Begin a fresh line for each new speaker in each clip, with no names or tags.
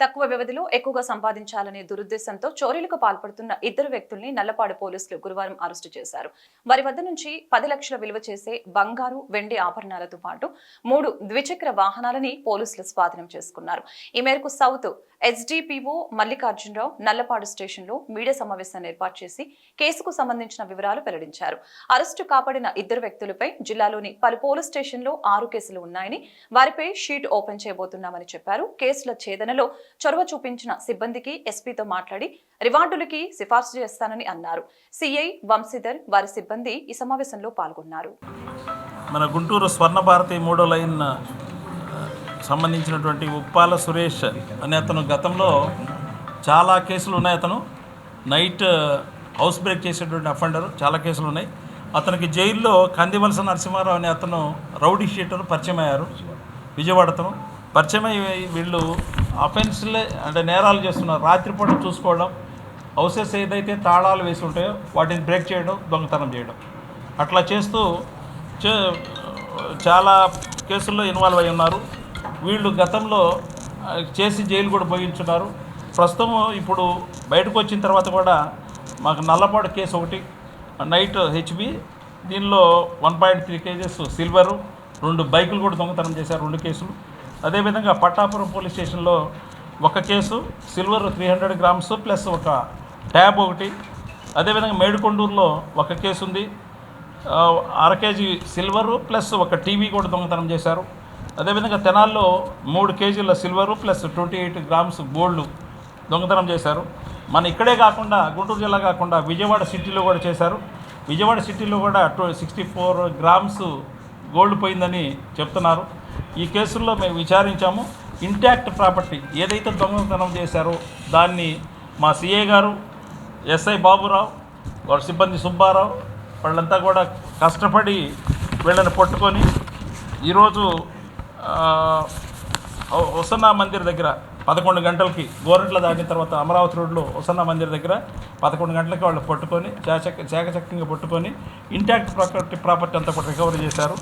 తక్కువ వ్యవధిలో ఎక్కువగా సంపాదించాలనే దురుద్దేశంతో చోరీలకు పాల్పడుతున్న ఇద్దరు వ్యక్తుల్ని నల్లపాడు పోలీసులు గురువారం అరెస్టు చేశారు. వారి వద్ద నుంచి పది లక్షల విలువ చేసే బంగారు వెండి ఆభరణాలతో పాటు మూడు ద్విచక్ర వాహనాలని పోలీసులు స్వాధీనం చేసుకున్నారు. ఈ మేరకు సౌత్ ఎస్డిపిఓ మల్లికార్జునరావు నల్లపాడు స్టేషన్లో మీడియా సమావేశాన్ని ఏర్పాటు చేసి కేసుకు సంబంధించిన వివరాలు వెల్లడించారు. అరెస్టు కాపాడిన ఇద్దరు వ్యక్తులపై జిల్లాలోని పలు పోలీస్ స్టేషన్లో ఆరు కేసులు ఉన్నాయని వారిపై షీట్ ఓపెన్ చేయబోతున్నామని చెప్పారు. కేసుల ఛేదనలో చొరవ చూపించిన సిబ్బందికి ఎస్పీతో మాట్లాడి రివార్డులకి సిఫార్సు చేస్తానని అన్నారు. సిఐ వంశీధర్ వారి సిబ్బంది ఈ సమావేశంలో పాల్గొన్నారు.
మన గుంటూరు స్వర్ణ భారతి మూడో లైన్ సంబంధించినటువంటి ఉప్పాల సురేష్ అనే అతను గతంలో చాలా కేసులు ఉన్నాయి. అతను నైట్ హౌస్ బ్రేక్ చేసేటువంటి అఫెండర్ చాలా కేసులు ఉన్నాయి. అతనికి జైల్లో కందివలస నరసింహారావు అనే అతను రౌడీ షీటర్ పరిచయం అయ్యారు. విజయవాడతను పరిచయం అయ్యి వీళ్ళు అఫెన్స్లే అంటే నేరాలు చేస్తున్నారు. రాత్రిపూట చూసుకోవడం హౌసెస్ ఏదైతే తాళాలు వేసి ఉంటాయో వాటిని బ్రేక్ చేయడం దొంగతనం చేయడం. అట్లా చేస్తూ చే- చాలా కేసుల్లో ఇన్వాల్వ్ అయి ఉన్నారు. వీళ్ళు గతంలో చేసి జైలు కూడా పోయించున్నారు. ప్రస్తుతం ఇప్పుడు బయటకు వచ్చిన తర్వాత కూడా మాకు నల్లపాడు కేసు ఒకటి నైట్ హెచ్బి దీనిలో one point three kgs silver రెండు బైకులు కూడా దొంగతనం చేశారు రెండు కేసులు. అదేవిధంగా పట్టాపురం పోలీస్ స్టేషన్లో ఒక case silver three hundred grams plus ఒక ట్యాబ్ ఒకటి. అదేవిధంగా మేడుకొండూరులో ఒక కేసు ఉంది. అరకేజీ అర కేజీ సిల్వరు ప్లస్ ఒక టీవీ కూడా దొంగతనం చేశారు. అదేవిధంగా తెనాల్లో మూడు కేజీల silver plus twenty eight grams gold దొంగతనం చేశారు. మన ఇక్కడే కాకుండా గుంటూరు జిల్లా కాకుండా విజయవాడ సిటీలో కూడా చేశారు. విజయవాడ సిటీలో కూడా two sixty four grams gold పోయిందని చెప్తున్నారు. ఈ కేసుల్లో మేము విచారించాము. ఇంటాక్ట్ ప్రాపర్టీ ఏదైతే దొంగతనం చేశారో దాన్ని మా సిఏ గారు ఎస్ఐ బాబురావు వారి సిబ్బంది సుబ్బారావు వాళ్ళంతా కూడా కష్టపడి వీళ్ళని పట్టుకొని ఈరోజు ఆ, మందిర్ దగ్గర పదకొండు గంటలకి గోరెంట్ల దాటిన తర్వాత అమరావతి రోడ్లో హొసన్నా మందిర్ దగ్గర పదకొండు గంటలకి వాళ్ళు పట్టుకొని చాచక చాకచక్యంగా పట్టుకొని ఇంటాక్ట్ ప్రాపర్టీ ప్రాపర్టీ అంతా కూడా రికవరీ చేశారు.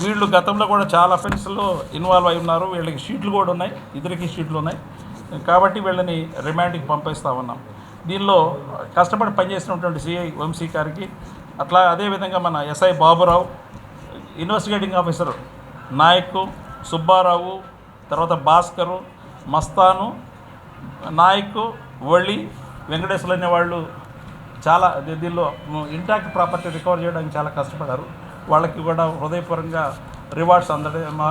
వీళ్ళు గతంలో కూడా చాలా అఫెన్స్లో ఇన్వాల్వ్ అయి ఉన్నారు. వీళ్ళకి షీట్లు కూడా ఉన్నాయి. ఇద్దరికి షీట్లు ఉన్నాయి. కాబట్టి వీళ్ళని రిమాండ్కి పంపిస్తా ఉన్నాం. దీనిలో కష్టపడి పనిచేసినటువంటి సిఐ వంశీ గారికి అట్లా అదేవిధంగా మన SI Baburao investigating officer Nayak Subbarao తర్వాత భాస్కరు మస్తాను నాయక్ వళ్ళి వెంకటేశ్వరు అనే వాళ్ళు చాలా దీనిలో ఇంటాక్ట్ ప్రాపర్టీ రికవర్ చేయడానికి చాలా కష్టపడారు వాళ్ళకి కూడా హృదయపూర్వకంగా రివార్డ్స్ అందడే మా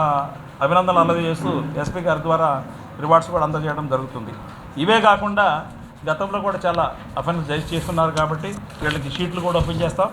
అభినందనలు అందజేస్తూ ఎస్పీ గారి ద్వారా రివార్డ్స్ కూడా అందజేయడం జరుగుతుంది. ఇవే కాకుండా గతంలో కూడా చాలా అఫెన్స్ జడ్జ్ చేస్తున్నారు కాబట్టి వీళ్ళకి షీట్లు కూడా ఓపెన్ చేస్తాం.